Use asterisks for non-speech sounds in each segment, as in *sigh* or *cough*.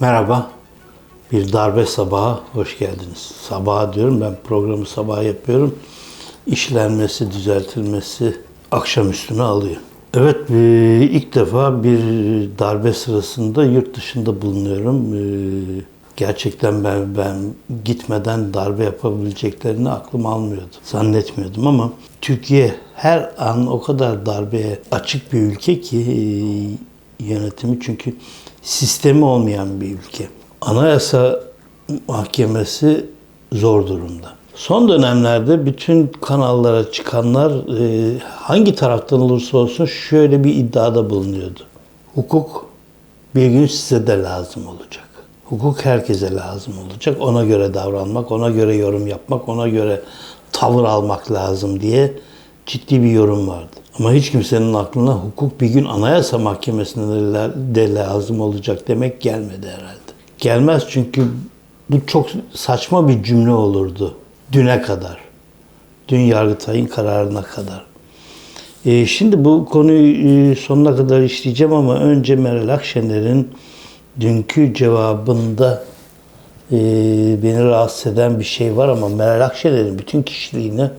Merhaba. Bir darbe sabahı hoş geldiniz. Sabah diyorum ben programı sabah yapıyorum. İşlenmesi, düzeltilmesi akşam üstüne alıyor. Evet e, ilk defa bir darbe sırasında yurt dışında bulunuyorum. E, Gerçekten ben ben gitmeden darbe yapabileceklerini aklım almıyordu. Zannetmiyordum ama Türkiye her an o kadar darbeye açık bir ülke ki e, yönetimi çünkü sistemi olmayan bir ülke. Anayasa Mahkemesi zor durumda. Son dönemlerde bütün kanallara çıkanlar e, hangi taraftan olursa olsun şöyle bir iddiada bulunuyordu. Hukuk bir gün size de lazım olacak. Hukuk herkese lazım olacak. Ona göre davranmak, ona göre yorum yapmak, ona göre tavır almak lazım diye ciddi bir yorum vardı. Ama hiç kimsenin aklına hukuk bir gün Anayasa Mahkemesi'ne de lazım olacak demek gelmedi herhalde. Gelmez çünkü bu çok saçma bir cümle olurdu düne kadar. Dün Yargıtay'ın kararına kadar. Ee, şimdi bu konuyu e, sonuna kadar işleyeceğim ama önce Meral Akşener'in dünkü cevabında e, beni rahatsız eden bir şey var ama Meral Akşener'in bütün kişiliğini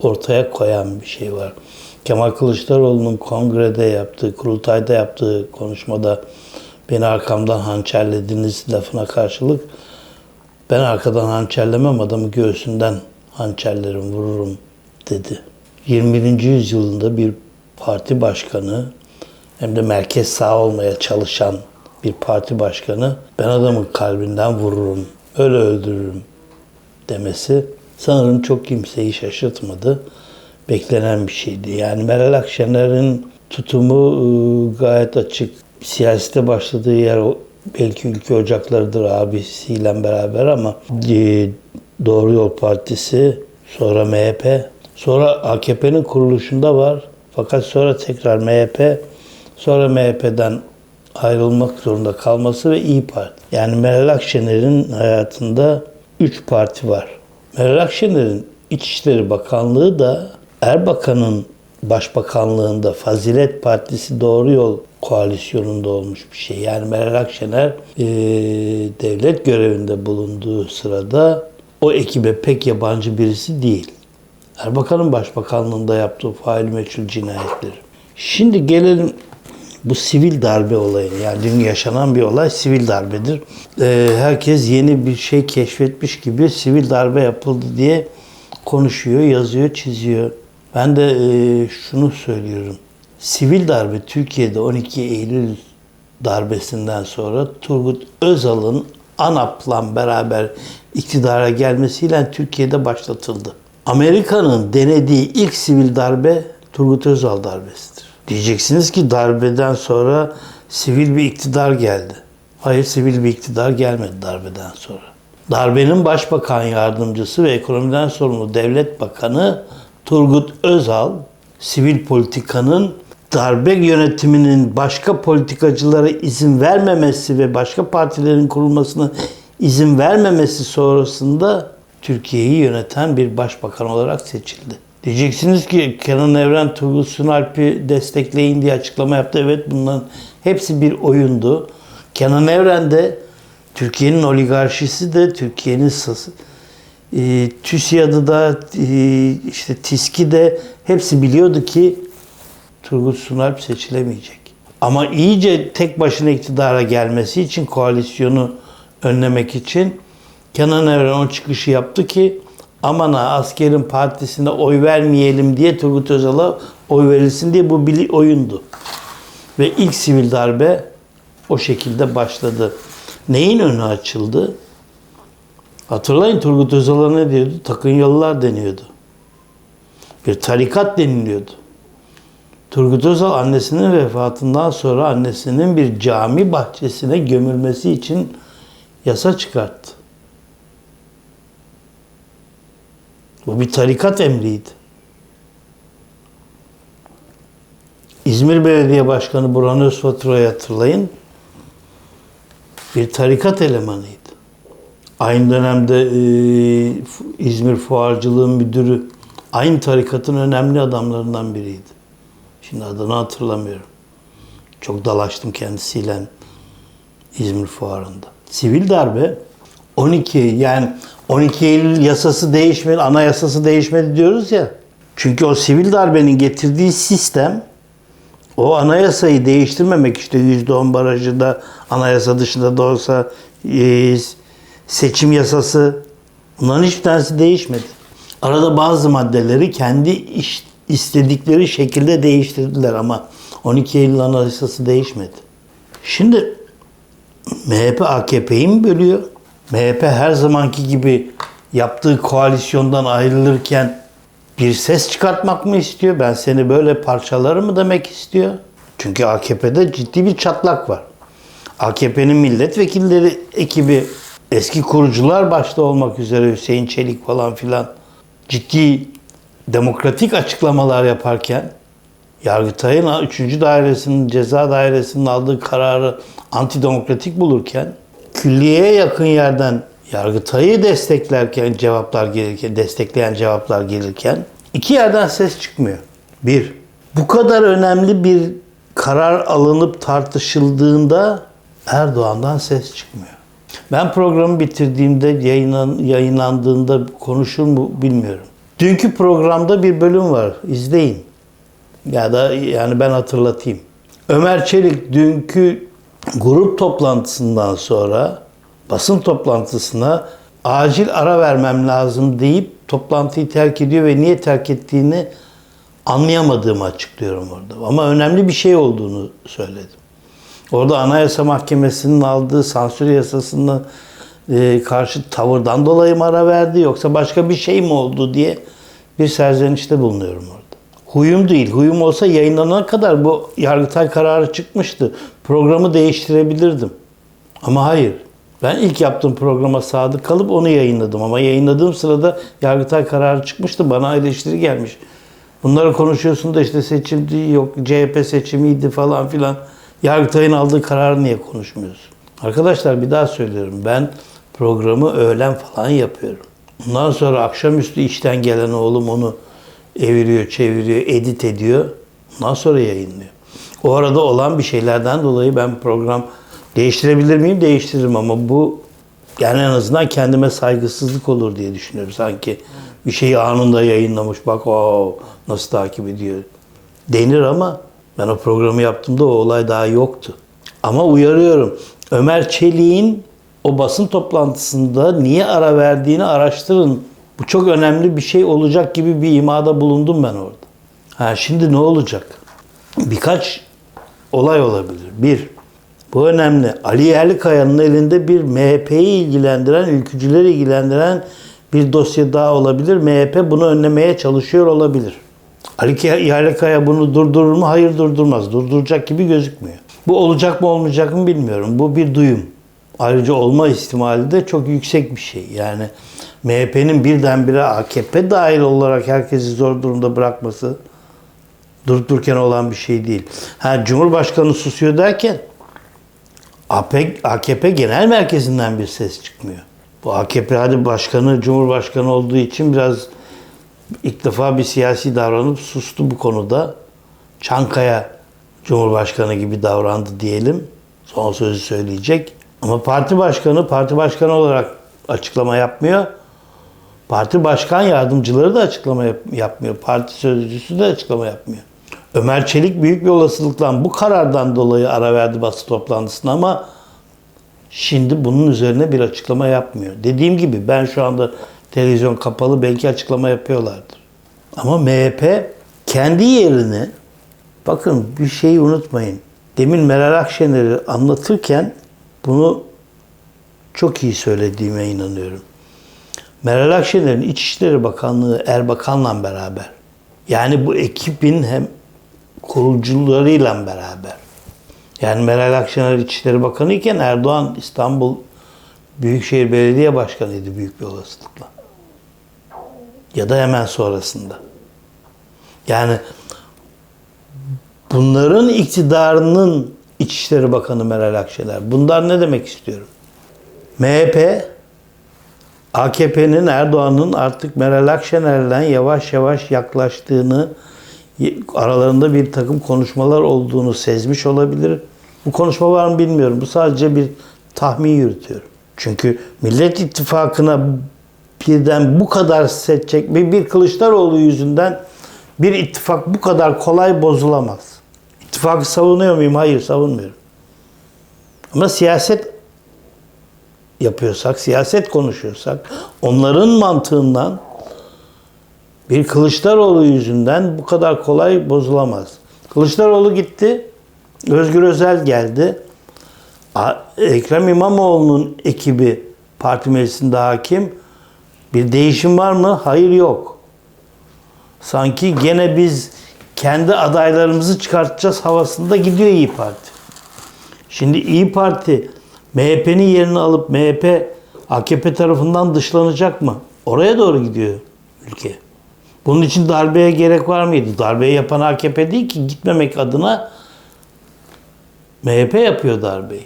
ortaya koyan bir şey var. Kemal Kılıçdaroğlu'nun kongrede yaptığı, kurultayda yaptığı konuşmada beni arkamdan hançerlediniz lafına karşılık ben arkadan hançerlemem adamı göğsünden hançerlerim vururum dedi. 21. yüzyılında bir parti başkanı hem de merkez sağ olmaya çalışan bir parti başkanı ben adamın kalbinden vururum, öyle öldürürüm demesi sanırım çok kimseyi şaşırtmadı. Beklenen bir şeydi. Yani Meral Akşener'in tutumu ıı, gayet açık. Siyasete başladığı yer belki ülke ocaklarıdır abisiyle beraber ama e, Doğru Yol Partisi, sonra MHP, sonra AKP'nin kuruluşunda var. Fakat sonra tekrar MHP, sonra MHP'den ayrılmak zorunda kalması ve İyi Parti. Yani Meral Akşener'in hayatında üç parti var. Meral Akşener'in İçişleri Bakanlığı da Erbakan'ın başbakanlığında Fazilet Partisi Doğru Yol koalisyonunda olmuş bir şey. Yani Meral Akşener e, devlet görevinde bulunduğu sırada o ekibe pek yabancı birisi değil. Erbakan'ın başbakanlığında yaptığı fail meçhul cinayetleri. Şimdi gelelim bu sivil darbe olayı. Yani dün yaşanan bir olay sivil darbedir. Ee, herkes yeni bir şey keşfetmiş gibi sivil darbe yapıldı diye konuşuyor, yazıyor, çiziyor. Ben de e, şunu söylüyorum. Sivil darbe Türkiye'de 12 Eylül darbesinden sonra Turgut Özal'ın ANAP'la beraber iktidara gelmesiyle Türkiye'de başlatıldı. Amerika'nın denediği ilk sivil darbe Turgut Özal darbesidir. Diyeceksiniz ki darbeden sonra sivil bir iktidar geldi. Hayır sivil bir iktidar gelmedi darbeden sonra. Darbenin başbakan yardımcısı ve ekonomiden sorumlu devlet bakanı Turgut Özal, sivil politikanın darbe yönetiminin başka politikacılara izin vermemesi ve başka partilerin kurulmasına izin vermemesi sonrasında Türkiye'yi yöneten bir başbakan olarak seçildi. Diyeceksiniz ki Kenan Evren Turgut Sunalp'i destekleyin diye açıklama yaptı. Evet bunların hepsi bir oyundu. Kenan Evren de Türkiye'nin oligarşisi de Türkiye'nin e, TÜSİAD'ı da e, işte TİSK'i de hepsi biliyordu ki Turgut Sunalp seçilemeyecek. Ama iyice tek başına iktidara gelmesi için koalisyonu önlemek için Kenan Evren o çıkışı yaptı ki aman ha askerin partisine oy vermeyelim diye Turgut Özal'a oy verilsin diye bu bir oyundu. Ve ilk sivil darbe o şekilde başladı. Neyin önü açıldı? Hatırlayın Turgut Özal'a ne diyordu? Takın yollar deniyordu. Bir tarikat deniliyordu. Turgut Özal annesinin vefatından sonra annesinin bir cami bahçesine gömülmesi için yasa çıkarttı. Bu bir tarikat emriydi. İzmir Belediye Başkanı Burhan Özfatura'yı hatırlayın. Bir tarikat elemanıydı. Aynı dönemde e, İzmir Fuarcılığı Müdürü aynı tarikatın önemli adamlarından biriydi. Şimdi adını hatırlamıyorum. Çok dalaştım kendisiyle İzmir Fuarı'nda. sivil darbe 12 yani 12 Eylül yasası değişmedi, anayasası değişmedi diyoruz ya. Çünkü o sivil darbenin getirdiği sistem o anayasayı değiştirmemek işte %10 barajı da anayasa dışında da olsa e, seçim yasası bunların hiçbir tanesi değişmedi. Arada bazı maddeleri kendi iş, istedikleri şekilde değiştirdiler ama 12 Eylül anayasası değişmedi. Şimdi MHP AKP'yi mi bölüyor? MHP her zamanki gibi yaptığı koalisyondan ayrılırken bir ses çıkartmak mı istiyor? Ben seni böyle parçalarım mı demek istiyor? Çünkü AKP'de ciddi bir çatlak var. AKP'nin milletvekilleri ekibi eski kurucular başta olmak üzere Hüseyin Çelik falan filan ciddi demokratik açıklamalar yaparken Yargıtay'ın 3. dairesinin ceza dairesinin aldığı kararı antidemokratik bulurken külliyeye yakın yerden Yargıtay'ı desteklerken cevaplar gelirken destekleyen cevaplar gelirken iki yerden ses çıkmıyor. Bir, bu kadar önemli bir karar alınıp tartışıldığında Erdoğan'dan ses çıkmıyor. Ben programı bitirdiğimde yayınlan, yayınlandığında konuşur mu bilmiyorum. Dünkü programda bir bölüm var. İzleyin. Ya da yani ben hatırlatayım. Ömer Çelik dünkü grup toplantısından sonra basın toplantısına acil ara vermem lazım deyip toplantıyı terk ediyor ve niye terk ettiğini anlayamadığımı açıklıyorum orada. Ama önemli bir şey olduğunu söyledim. Orada Anayasa Mahkemesi'nin aldığı sansür yasasına e, karşı tavırdan dolayı mı ara verdi yoksa başka bir şey mi oldu diye bir serzenişte bulunuyorum orada. Huyum değil. Huyum olsa yayınlanana kadar bu Yargıtay kararı çıkmıştı. Programı değiştirebilirdim. Ama hayır. Ben ilk yaptığım programa sadık kalıp onu yayınladım. Ama yayınladığım sırada Yargıtay kararı çıkmıştı. Bana eleştiri gelmiş. Bunları konuşuyorsun da işte seçimdi yok CHP seçimiydi falan filan. Yargıtay'ın aldığı kararı niye konuşmuyorsun? Arkadaşlar bir daha söylüyorum. Ben programı öğlen falan yapıyorum. Ondan sonra akşamüstü işten gelen oğlum onu eviriyor, çeviriyor, edit ediyor. Ondan sonra yayınlıyor. O arada olan bir şeylerden dolayı ben program değiştirebilir miyim? Değiştiririm ama bu yani en azından kendime saygısızlık olur diye düşünüyorum. Sanki bir şeyi anında yayınlamış bak o nasıl takip ediyor denir ama ben o programı yaptığımda o olay daha yoktu. Ama uyarıyorum. Ömer Çelik'in o basın toplantısında niye ara verdiğini araştırın. Bu çok önemli bir şey olacak gibi bir imada bulundum ben orada. Ha şimdi ne olacak? Birkaç olay olabilir. Bir, bu önemli. Ali Yerlikaya'nın elinde bir MHP'yi ilgilendiren, ülkücüleri ilgilendiren bir dosya daha olabilir. MHP bunu önlemeye çalışıyor olabilir. Ali Yerlikaya bunu durdurur mu? Hayır durdurmaz. Durduracak gibi gözükmüyor. Bu olacak mı olmayacak mı bilmiyorum. Bu bir duyum. Ayrıca olma ihtimali de çok yüksek bir şey. Yani MHP'nin birdenbire AKP dahil olarak herkesi zor durumda bırakması durup dururken olan bir şey değil. Ha, Cumhurbaşkanı susuyor derken AKP genel merkezinden bir ses çıkmıyor. Bu AKP hadi başkanı, Cumhurbaşkanı olduğu için biraz ilk defa bir siyasi davranıp sustu bu konuda. Çankaya Cumhurbaşkanı gibi davrandı diyelim. Son sözü söyleyecek. Ama parti başkanı parti başkanı olarak açıklama yapmıyor. Parti başkan yardımcıları da açıklama yap- yapmıyor. Parti sözcüsü de açıklama yapmıyor. Ömer Çelik büyük bir olasılıkla bu karardan dolayı ara verdi basın toplantısına ama şimdi bunun üzerine bir açıklama yapmıyor. Dediğim gibi ben şu anda televizyon kapalı belki açıklama yapıyorlardır. Ama MHP kendi yerini bakın bir şeyi unutmayın. Demin Meral Akşener'i anlatırken bunu çok iyi söylediğime inanıyorum. Meral Akşener'in İçişleri Bakanlığı Erbakan'la beraber yani bu ekibin hem kurucularıyla beraber yani Meral Akşener İçişleri Bakanı iken Erdoğan İstanbul Büyükşehir Belediye Başkanı'ydı büyük bir olasılıkla. Ya da hemen sonrasında. Yani bunların iktidarının İçişleri Bakanı Meral Akşener. Bunlar ne demek istiyorum? MHP AKP'nin Erdoğan'ın artık Meral Akşener'den yavaş yavaş yaklaştığını, aralarında bir takım konuşmalar olduğunu sezmiş olabilir. Bu konuşma var mı bilmiyorum. Bu sadece bir tahmin yürütüyorum. Çünkü Millet İttifakı'na birden bu kadar set çekme bir Kılıçdaroğlu yüzünden bir ittifak bu kadar kolay bozulamaz. İttifakı savunuyor muyum? Hayır savunmuyorum. Ama siyaset yapıyorsak, siyaset konuşuyorsak onların mantığından bir Kılıçdaroğlu yüzünden bu kadar kolay bozulamaz. Kılıçdaroğlu gitti, Özgür Özel geldi. Ekrem İmamoğlu'nun ekibi parti meclisinde hakim. Bir değişim var mı? Hayır yok. Sanki gene biz kendi adaylarımızı çıkartacağız havasında gidiyor İyi Parti. Şimdi İyi Parti MHP'nin yerini alıp MHP AKP tarafından dışlanacak mı? Oraya doğru gidiyor ülke. Bunun için darbeye gerek var mıydı? Darbeyi yapan AKP değil ki gitmemek adına MHP yapıyor darbeyi.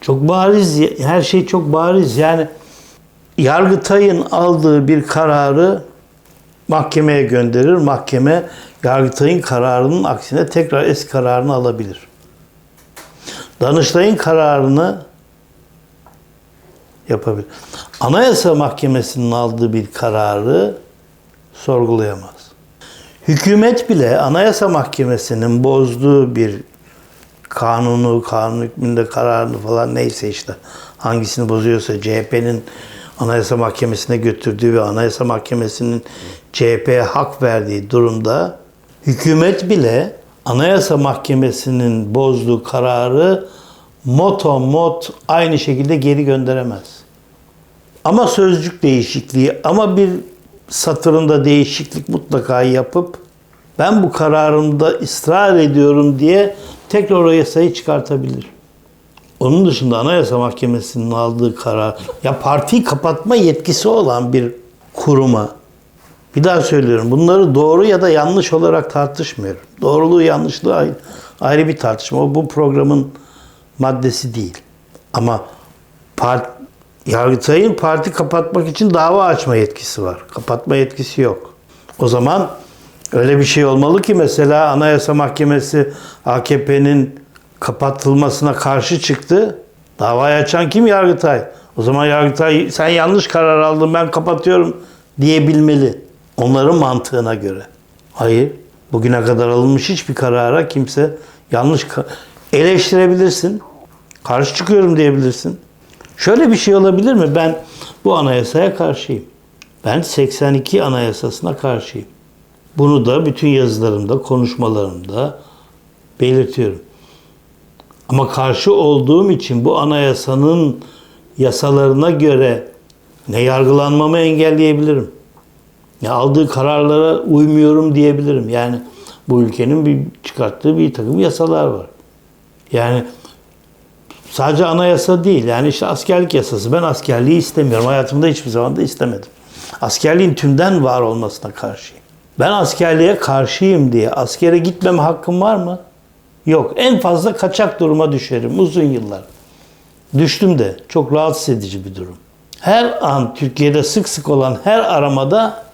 Çok bariz, her şey çok bariz. Yani Yargıtay'ın aldığı bir kararı mahkemeye gönderir. Mahkeme Yargıtay'ın kararının aksine tekrar eski kararını alabilir. Danıştay'ın kararını yapabilir. Anayasa Mahkemesi'nin aldığı bir kararı sorgulayamaz. Hükümet bile Anayasa Mahkemesi'nin bozduğu bir kanunu, kanun hükmünde kararını falan neyse işte hangisini bozuyorsa CHP'nin Anayasa Mahkemesi'ne götürdüğü ve Anayasa Mahkemesi'nin CHP'ye hak verdiği durumda hükümet bile Anayasa Mahkemesi'nin bozduğu kararı moto mot aynı şekilde geri gönderemez. Ama sözcük değişikliği ama bir satırında değişiklik mutlaka yapıp ben bu kararımda ısrar ediyorum diye tekrar o yasayı çıkartabilir. Onun dışında Anayasa Mahkemesi'nin aldığı karar ya partiyi kapatma yetkisi olan bir kuruma bir daha söylüyorum bunları doğru ya da yanlış olarak tartışmıyorum. Doğruluğu yanlışlığı ayrı, ayrı bir tartışma. O bu programın maddesi değil. Ama part, Yargıtay'ın parti kapatmak için dava açma yetkisi var. Kapatma yetkisi yok. O zaman öyle bir şey olmalı ki mesela Anayasa Mahkemesi AKP'nin kapatılmasına karşı çıktı. Davayı açan kim? Yargıtay. O zaman Yargıtay sen yanlış karar aldın ben kapatıyorum diyebilmeli. Onların mantığına göre. Hayır. Bugüne kadar alınmış hiçbir karara kimse yanlış eleştirebilirsin. Karşı çıkıyorum diyebilirsin. Şöyle bir şey olabilir mi? Ben bu anayasaya karşıyım. Ben 82 anayasasına karşıyım. Bunu da bütün yazılarımda, konuşmalarımda belirtiyorum. Ama karşı olduğum için bu anayasanın yasalarına göre ne yargılanmamı engelleyebilirim. Ne aldığı kararlara uymuyorum diyebilirim. Yani bu ülkenin bir çıkarttığı bir takım yasalar var. Yani sadece anayasa değil. Yani işte askerlik yasası. Ben askerliği istemiyorum. Hayatımda hiçbir zaman da istemedim. Askerliğin tümden var olmasına karşıyım. Ben askerliğe karşıyım diye askere gitmeme hakkım var mı? Yok. En fazla kaçak duruma düşerim uzun yıllar. Düştüm de çok rahatsız edici bir durum. Her an Türkiye'de sık sık olan her aramada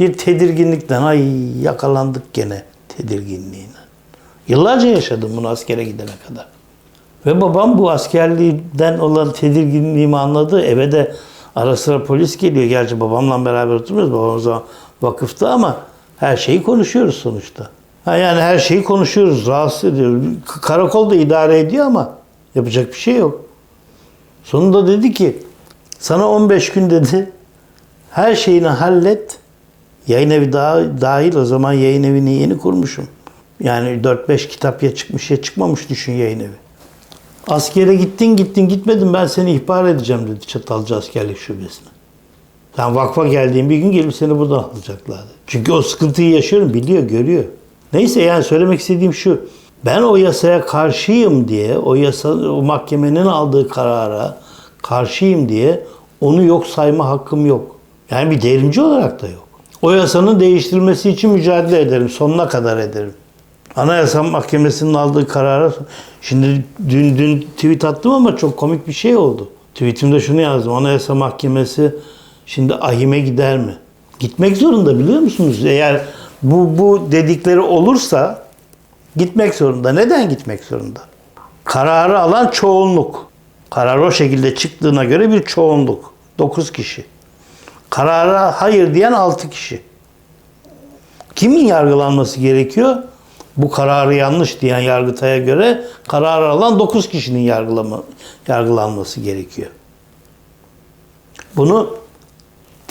bir tedirginlikten ay yakalandık gene tedirginliğine. Yıllarca yaşadım bunu askere gidene kadar. Ve babam bu askerliğden olan tedirginliğimi anladı. Eve de ara sıra polis geliyor. Gerçi babamla beraber oturmuyoruz. Babam o zaman vakıfta ama her şeyi konuşuyoruz sonuçta. Ha yani her şeyi konuşuyoruz. Rahatsız ediyor. Karakol da idare ediyor ama yapacak bir şey yok. Sonunda dedi ki sana 15 gün dedi her şeyini hallet. Yayın evi dahil o zaman yayın evini yeni kurmuşum. Yani 4-5 kitap ya çıkmış ya çıkmamış düşün yayın evi. Askere gittin gittin gitmedin ben seni ihbar edeceğim dedi Çatalca Askerlik Şubesi'ne. Sen vakfa geldiğin bir gün gelip seni buradan alacaklardı. Çünkü o sıkıntıyı yaşıyorum biliyor görüyor. Neyse yani söylemek istediğim şu. Ben o yasaya karşıyım diye, o yasa, o mahkemenin aldığı karara karşıyım diye onu yok sayma hakkım yok. Yani bir devrimci olarak da yok. O yasanın değiştirilmesi için mücadele ederim. Sonuna kadar ederim. Anayasa Mahkemesi'nin aldığı karara şimdi dün dün tweet attım ama çok komik bir şey oldu. Tweetimde şunu yazdım. Anayasa Mahkemesi şimdi ahime gider mi? Gitmek zorunda biliyor musunuz? Eğer bu bu dedikleri olursa gitmek zorunda. Neden gitmek zorunda? Kararı alan çoğunluk. Karar o şekilde çıktığına göre bir çoğunluk. 9 kişi. Karara hayır diyen 6 kişi. Kimin yargılanması gerekiyor? Bu kararı yanlış diyen yargıtaya göre karar alan 9 kişinin yargılama, yargılanması gerekiyor. Bunu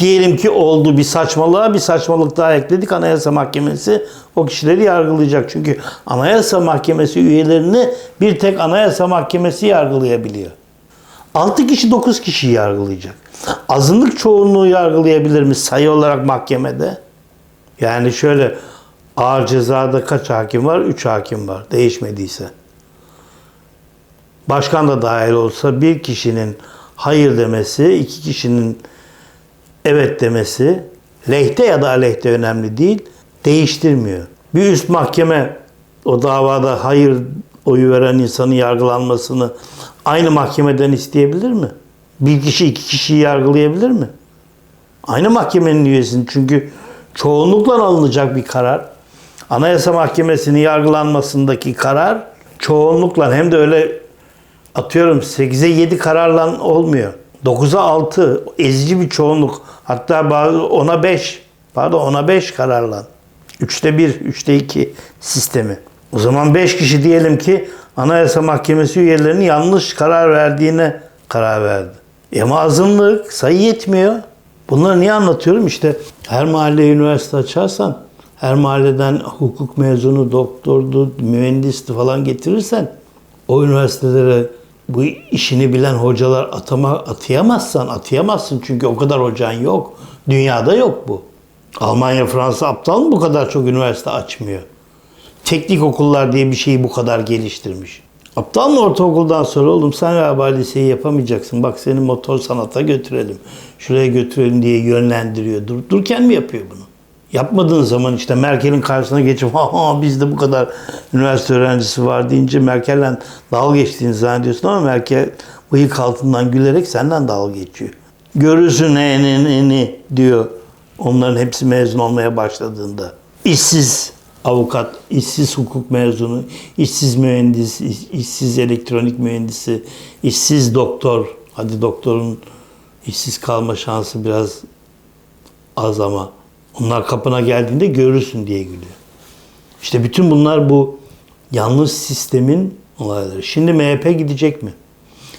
diyelim ki oldu bir saçmalığa bir saçmalık daha ekledik. Anayasa Mahkemesi o kişileri yargılayacak. Çünkü Anayasa Mahkemesi üyelerini bir tek Anayasa Mahkemesi yargılayabiliyor. 6 kişi 9 kişi yargılayacak. Azınlık çoğunluğu yargılayabilir mi sayı olarak mahkemede? Yani şöyle ağır cezada kaç hakim var? 3 hakim var. Değişmediyse. Başkan da dahil olsa bir kişinin hayır demesi, iki kişinin evet demesi lehte ya da aleyhte önemli değil. Değiştirmiyor. Bir üst mahkeme o davada hayır oyu veren insanın yargılanmasını aynı mahkemeden isteyebilir mi? Bir kişi iki kişiyi yargılayabilir mi? Aynı mahkemenin üyesini çünkü çoğunlukla alınacak bir karar. Anayasa Mahkemesi'nin yargılanmasındaki karar çoğunlukla hem de öyle atıyorum 8'e 7 kararla olmuyor. 9'a 6 ezici bir çoğunluk. Hatta bazı 10'a 5 pardon 10'a 5 kararla. 3'te 1, 3'te 2 sistemi. O zaman 5 kişi diyelim ki Anayasa Mahkemesi üyelerinin yanlış karar verdiğine karar verdi. E ama azınlık sayı yetmiyor. Bunları niye anlatıyorum? İşte her mahalleye üniversite açarsan, her mahalleden hukuk mezunu, doktordu, mühendisti falan getirirsen o üniversitelere bu işini bilen hocalar atama, atayamazsan atayamazsın çünkü o kadar hocan yok. Dünyada yok bu. Almanya, Fransa aptal mı bu kadar çok üniversite açmıyor? Teknik okullar diye bir şeyi bu kadar geliştirmiş. Aptal mı ortaokuldan sonra oğlum sen galiba liseyi yapamayacaksın. Bak seni motor sanata götürelim. Şuraya götürelim diye yönlendiriyor. Dur, durken mi yapıyor bunu? Yapmadığın zaman işte Merkel'in karşısına geçip *laughs* ha bizde bu kadar üniversite öğrencisi var deyince Merkel'le dalga geçtiğini zannediyorsun ama Merkel bıyık altından gülerek senden dalga geçiyor. Görürsün eni eni diyor. Onların hepsi mezun olmaya başladığında. İşsiz avukat, işsiz hukuk mezunu, işsiz mühendis, iş- işsiz elektronik mühendisi, işsiz doktor. Hadi doktorun işsiz kalma şansı biraz az ama onlar kapına geldiğinde görürsün diye gülüyor. İşte bütün bunlar bu yanlış sistemin olayları. Şimdi MHP gidecek mi?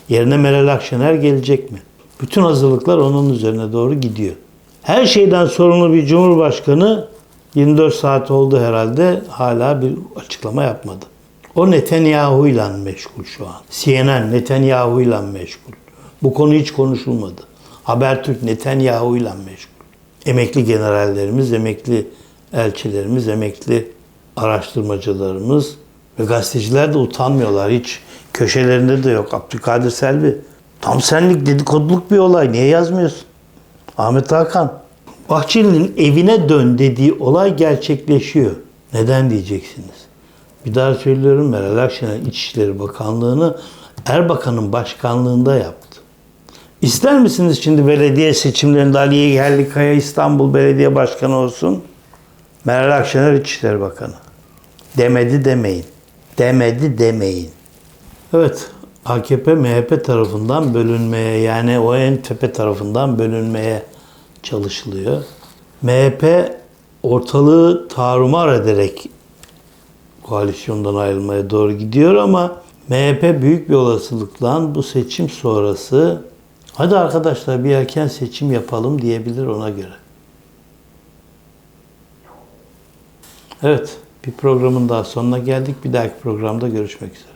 Yerine Meral Akşener gelecek mi? Bütün hazırlıklar onun üzerine doğru gidiyor. Her şeyden sorumlu bir cumhurbaşkanı 24 saat oldu herhalde hala bir açıklama yapmadı. O Netanyahu ile meşgul şu an. CNN Netanyahu ile meşgul. Bu konu hiç konuşulmadı. Habertürk Netanyahu ile meşgul. Emekli generallerimiz, emekli elçilerimiz, emekli araştırmacılarımız ve gazeteciler de utanmıyorlar. Hiç köşelerinde de yok. Abdülkadir Selvi. Tam senlik dedikoduluk bir olay. Niye yazmıyorsun? Ahmet Hakan. Bahçeli'nin evine dön dediği olay gerçekleşiyor. Neden diyeceksiniz? Bir daha söylüyorum Meral Akşener İçişleri Bakanlığı'nı Erbakan'ın başkanlığında yaptı. İster misiniz şimdi belediye seçimlerinde Aliye Yerlikaya İstanbul Belediye Başkanı olsun? Meral Akşener İçişleri Bakanı. Demedi demeyin. Demedi demeyin. Evet, AKP MHP tarafından bölünmeye yani o en tepe tarafından bölünmeye çalışılıyor. MHP ortalığı tarumar ederek koalisyondan ayrılmaya doğru gidiyor ama MHP büyük bir olasılıkla bu seçim sonrası hadi arkadaşlar bir erken seçim yapalım diyebilir ona göre. Evet, bir programın daha sonuna geldik. Bir dahaki programda görüşmek üzere.